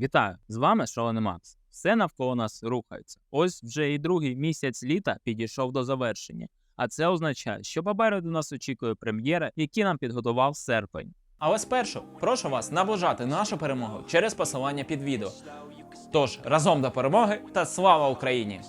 Вітаю! З вами Шолений Макс. Все навколо нас рухається. Ось вже і другий місяць літа підійшов до завершення. А це означає, що попереду нас очікує прем'єра, які нам підготував серпень. Але спершу прошу вас наближати нашу перемогу через посилання під відео. Тож разом до перемоги та слава Україні!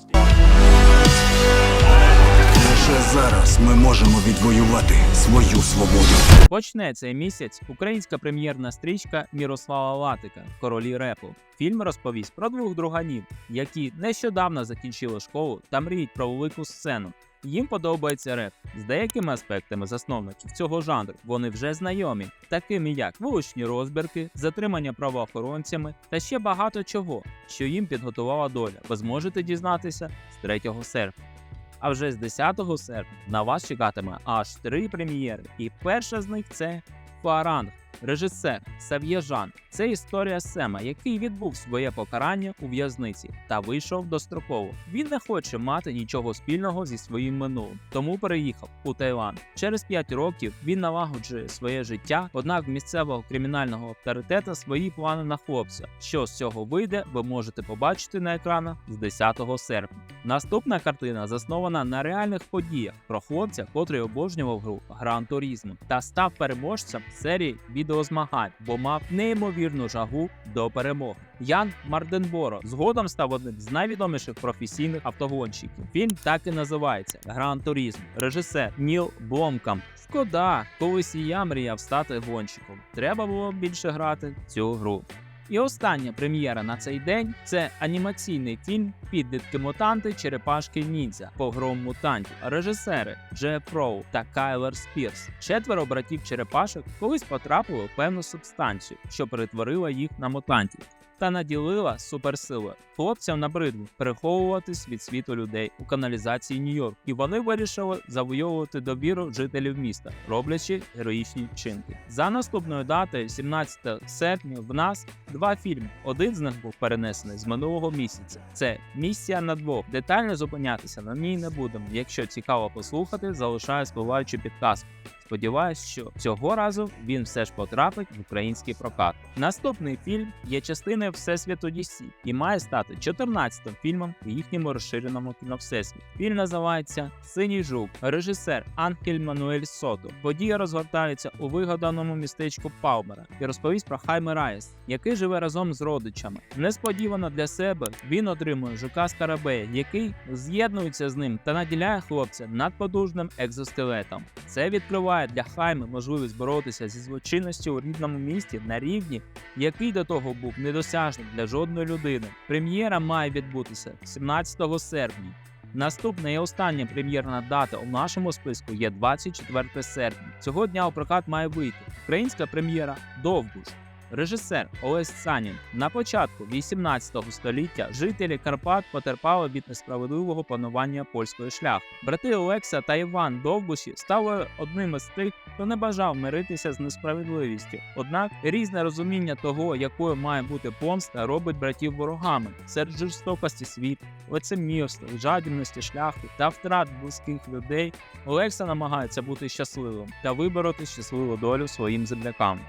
Лише зараз ми можемо відвоювати свою свободу. Почне цей місяць українська прем'єрна стрічка Мірослава Латика Королі репу. Фільм розповість про двох друганів, які нещодавно закінчили школу та мріють про велику сцену. Їм подобається реп. З деякими аспектами засновників цього жанру вони вже знайомі, такими як вуличні розбірки, затримання правоохоронцями та ще багато чого, що їм підготувала доля. Ви зможете дізнатися з 3 серпня. А вже з 10 серпня на вас чекатиме аж три прем'єри, і перша з них це Фаранг, режисер Сав'є Жан. Це історія Сема, який відбув своє покарання у в'язниці та вийшов достроково. Він не хоче мати нічого спільного зі своїм минулим, тому переїхав у Таїланд. Через 5 років він налагоджує своє життя, однак місцевого кримінального авторитета свої плани на хлопця. Що з цього вийде, ви можете побачити на екранах з 10 серпня. Наступна картина заснована на реальних подіях про хлопця, котрий обожнював гру Гран Турізмо та став переможцем серії відеозмагань, бо мав неймовірну жагу до перемоги. Ян Марденборо згодом став одним з найвідоміших професійних автогонщиків. Фільм так і називається Гран Турізм. Режисер Ніл Бломкам. Шкода, колись і я мріяв стати гонщиком. Треба було більше грати цю гру. І остання прем'єра на цей день це анімаційний фільм Підлітки мутанти Черепашки Ніндзя Погром мутантів. Режисери Джеф Роу та Кайлер Спірс. Четверо братів черепашок колись потрапили в певну субстанцію, що перетворила їх на мутантів. Та наділила суперсилою. Хлопцям набридло переховуватись від світу людей у каналізації Нью-Йорк, і вони вирішили завойовувати довіру жителів міста, роблячи героїчні вчинки. За наступною датою, 17 серпня, в нас два фільми. Один з них був перенесений з минулого місяця. Це місія на двох. Детально зупинятися на ній не будемо. Якщо цікаво послухати, залишаю спливаючу підказку. Сподіваюсь, що цього разу він все ж потрапить в український прокат. Наступний фільм є частиною Всесвіту DC і має стати 14-м фільмом у їхньому розширеному кіновсесвіті. Фільм називається Синій жук, режисер Анхель Мануель Сото. Події розгортаються у вигаданому містечку Палмера і розповість про Хайме Райс, який живе разом з родичами. Несподівано для себе він отримує жука Скарабея, який з'єднується з ним та наділяє хлопця надподужним екзоскелетом. Це відкриває для Хайми можливість боротися зі злочинністю у рідному місті на рівні, який до того був недосяжним для жодної людини. Прем'єра має відбутися 17 серпня. Наступна і остання прем'єрна дата у нашому списку є 24 серпня. Цього дня у прокат має вийти українська прем'єра Довбуш. Режисер Олесь Санін на початку 18 століття жителі Карпат потерпали від несправедливого панування польської шляхти. Брати Олекса та Іван Довбуші стали одним із тих, хто не бажав миритися з несправедливістю. Однак різне розуміння того, якою має бути помста, робить братів ворогами серед жорстокості світу, лицемірства, жадібності шляхти та втрат близьких людей. Олекса намагається бути щасливим та вибороти щасливу долю своїм землякам.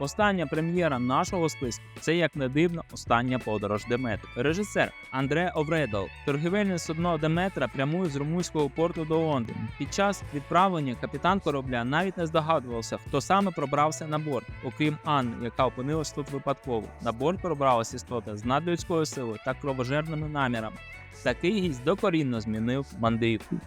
Остання прем'єра нашого списку це як не дивно остання подорож Деметр. Режисер Андре Овредал. Торгівельне судно Деметра прямує з румунського порту до Лондона. Під час відправлення капітан корабля навіть не здогадувався, хто саме пробрався на борт, окрім Анни, яка опинилась тут випадково. На борт пробралась істота з надлюдською силою та кровожерними намірами. Такий гість докорінно змінив мандрівку.